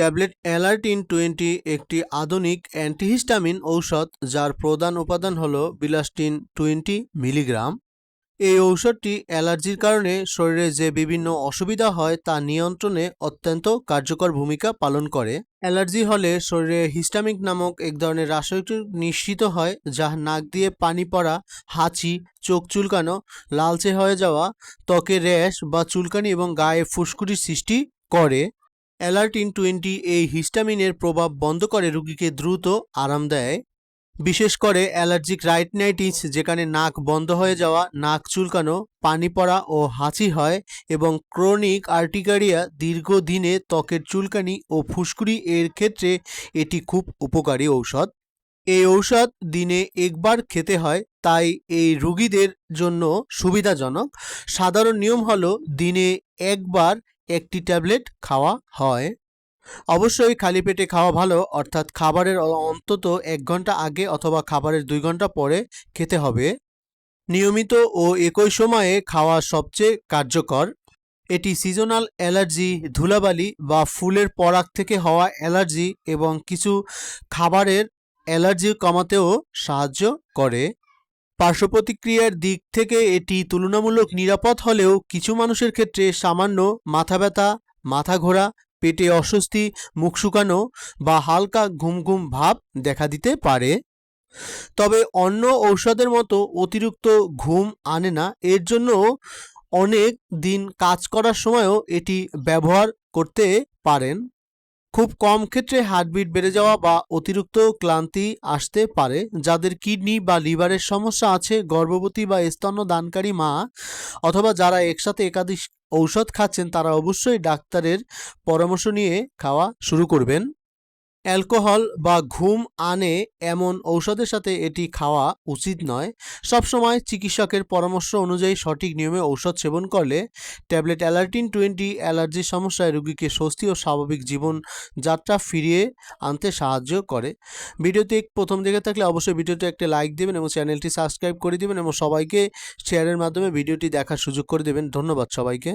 Tablet Alertin twenty একটি আধুনিক antihistamine ঔষধ যার প্রধান উপাদান হল বিলাস্টিন টোয়েন্টি মিলিগ্রাম। এই ঔষধটি অ্যালার্জির কারণে শরীরে যে বিভিন্ন অসুবিধা হয় তা নিয়ন্ত্রণে অত্যন্ত কার্যকর ভূমিকা পালন করে। অ্যালার্জি হলে শরীরে হিস্টামিক নামক এক ধরনের রাসায়নিক নিঃসৃত হয় যা নাক দিয়ে পানি পড়া, হাঁচি, চোখ চুলকানো, লালচে হয়ে যাওয়া, ত্বকে র্যাশ বা চুলকানি এবং গায়ে ফুসকুটির সৃষ্টি করে। অ্যালার্টিন টোয়েন্টি এই হিস্টামিনের প্রভাব বন্ধ করে রুগীকে দ্রুত আরাম দেয়। বিশেষ করে অ্যালার্জিক রাইটনাইটিস, যেখানে নাক বন্ধ হয়ে যাওয়া, নাক চুলকানো, পানি পড়া ও হাঁচি হয় এবং ক্রনিক আর্টিকারিয়া দীর্ঘদিনে ত্বকের চুলকানি ও ফুসকুড়ি এর ক্ষেত্রে এটি খুব উপকারী ঔষধ। এই ঔষধ দিনে একবার খেতে হয়, তাই এই রুগীদের জন্য সুবিধাজনক। সাধারণ নিয়ম হলো, দিনে একবার একটি ট্যাবলেট খাওয়া হয়। অবশ্যই খালি পেটে খাওয়া ভালো, অর্থাৎ খাবারের অন্তত এক ঘণ্টা আগে অথবা খাবারের দুই ঘণ্টা পরে খেতে হবে। নিয়মিত ও একই সময়ে খাওয়া সবচেয়ে কার্যকর। এটি সিজনাল অ্যালার্জি, ধুলাবালি বা ফুলের পরাগ থেকে হওয়া অ্যালার্জি এবং কিছু খাবারের অ্যালার্জি কমাতেও সাহায্য করে। পার্শ্ব প্রতিক্রিয়ার দিক থেকে এটি তুলনামূলক নিরাপদ হলেও কিছু মানুষের ক্ষেত্রে সামান্য মাথা ব্যথা, মাথা ঘোরা, পেটে অস্বস্তি, মুখ শুকানো বা হালকা ঘুম ঘুম ভাব দেখা দিতে পারে। তবে অন্য ঔষধের মতো অতিরিক্ত ঘুম আনে না, এর জন্য অনেক দিন কাজ করার সময়ও এটি ব্যবহার করতে পারেন। খুব কম ক্ষেত্রে হার্টবিট বেড়ে যাওয়া বা অতিরিক্ত ক্লান্তি আসতে পারে, যাদের কিডনি বা লিভারের সমস্যা আছে, গর্ভবতী বা স্তন্যদানকারী মা অথবা যারা একসাথে একাধিক ঔষধ খাচ্ছেন, তারা অবশ্যই ডাক্তারের পরামর্শ নিয়ে খাওয়া শুরু করবেন। অ্যালকোহল বা ঘুম আনে এমন ঔষধের সাথে এটি খাওয়া উচিত নয়। সবসময় চিকিৎসকের পরামর্শ অনুযায়ী সঠিক নিয়মে ঔষধ সেবন করলে ট্যাবলেট অ্যালার্টিন টোয়েন্টি অ্যালার্জির সমস্যায় রোগীকে স্বস্তি ও স্বাভাবিক জীবন যাত্রা ফিরিয়ে আনতে সাহায্য করে। ভিডিওটি প্রথম দেখে থাকলে অবশ্যই ভিডিওটি একটা লাইক দেবেন এবং চ্যানেলটি সাবস্ক্রাইব করে দেবেন এবং সবাইকে শেয়ারের মাধ্যমে ভিডিওটি দেখার সুযোগ করে দেবেন। ধন্যবাদ সবাইকে।